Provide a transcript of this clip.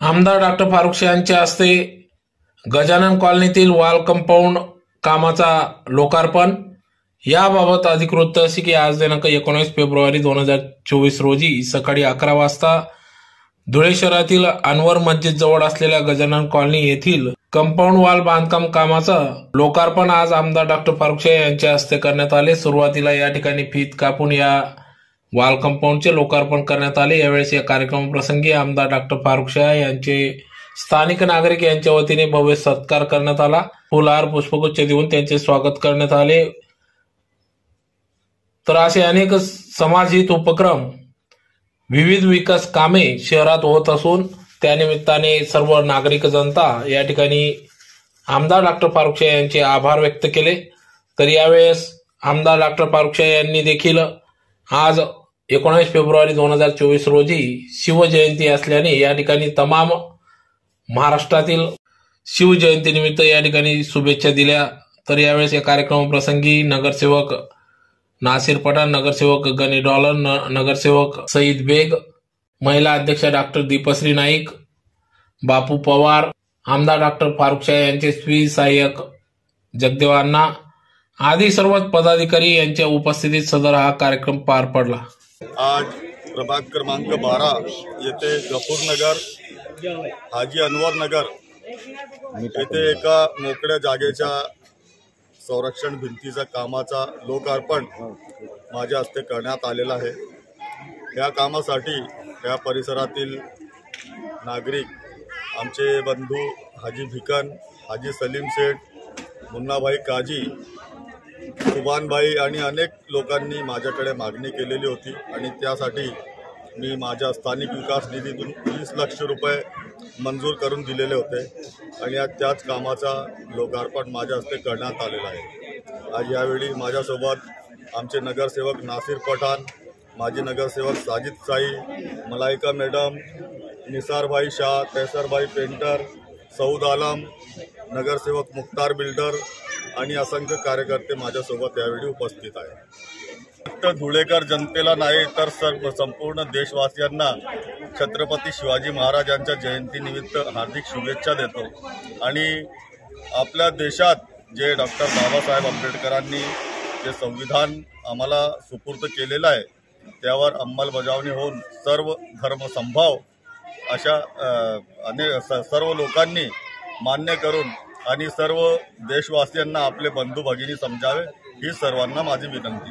आमदार डॉक्टर फारुख शाह हस्ते Gajanan कॉलनीतील wall compound कामाचा लोकार्पण. याबाबत अधिकृत अशी की आज दिनांक एकोणीस फेब्रुवारी दोन हजार चोवीस रोजी सकाळी अकरा वाजता धुळे शहरातील अनवर मस्जिद जवळ असलेल्या गजानन कॉलनी येथील कंपाऊंड वॉल बांधकाम कामाचं लोकार्पण आज आमदार डॉक्टर फारुख शाह यांच्या हस्ते करण्यात आले. सुरुवातीला या ठिकाणी फीत कापून या वॉल कंपाऊंडचे लोकार्पण करण्यात आले. यावेळेस या कार्यक्रमाप्रसंगी आमदार डॉक्टर फारुख शाह यांचे स्थानिक नागरिक यांच्या वतीने भव्य सत्कार करण्यात आला. फुलहार पुष्पगुच्छ देऊन त्यांचे स्वागत करण्यात आले. तर असे अनेक समाजहित उपक्रम विविध विकास कामे शहरात होत असून त्यानिमित्ताने सर्व नागरिक जनता या ठिकाणी आमदार डॉक्टर फारुख शाह यांचे आभार व्यक्त केले. तर यावेळेस आमदार डॉक्टर फारुख शाह यांनी देखील आज एकोणास फेब्रुवारी दोन हजार चोवीस रोजी शिवजयंती असल्याने या ठिकाणी तमाम महाराष्ट्रातील शिवजयंतीनिमित्त या ठिकाणी शुभेच्छा दिल्या. तर यावेळेस या कार्यक्रमाप्रसंगी नगरसेवक नासिर पठाण नगरसेवक गणी डॉलर न- नगरसेवक सईद बेग महिला अध्यक्ष डॉक्टर दीपश्री नाईक बापू पवार आमदार डॉक्टर फारुख शाह यांचे स्वी सहाय्यक जगदेवांना आदी सर्व पदाधिकारी यांच्या उपस्थितीत सदर हा कार्यक्रम पार पडला. आज प्रभाग क्रमांक बारा येथे गफूरनगर हाजी अनवर नगर येथे एका मोकळ्या जागेच्या संरक्षण भिंतीचा कामाचा लोकार्पण माझ्या हस्ते करण्यात आलेला आहे. या कामासाठी या परिसरातील नागरिक आमचे बंधू हाजी भिकन हाजी सलीम शेठ मुन्नाभाई काजी सुभानबाई आणि अनेक लोकांनी माझ्याकडे मागणी केलेली होती आणि त्यासाठी मी माझ्या स्थानिक विकास निधीतून वीस लक्ष रुपये मंजूर करून दिलेले होते आणि आज त्याच कामाचा लोकार्पण माझ्या हस्ते करण्यात आलेला आहे. आज यावेळी माझ्यासोबत आमचे नगरसेवक नासिर पठाण माजी नगरसेवक साजिद साई मलायका मॅडम निसारभाई शाह तैसरभाई पेंटर सौद आलम नगरसेवक मुख्तार बिल्डर आणि असंख्य कार्यकर्ते माझ्यासोबत यावेळी उपस्थित आहेत. फक्त धुळेकर जनतेला नाही तर सर्व संपूर्ण देशवासियांना छत्रपती शिवाजी महाराजांच्या जयंतीनिमित्त हार्दिक शुभेच्छा देतो. आणि आपल्या देशात जे डॉक्टर बाबासाहेब आंबेडकरांनी जे संविधान आम्हाला सुपूर्द केलेलं आहे त्यावर अंमलबजावणी होऊन सर्व धर्मसंभाव अशा अनेक स- सर्व लोकांनी मान्य करून आणि सर्व देशवासियांना आपले बंधू भगिनी समजावे ही सर्वांना माझी विनंती.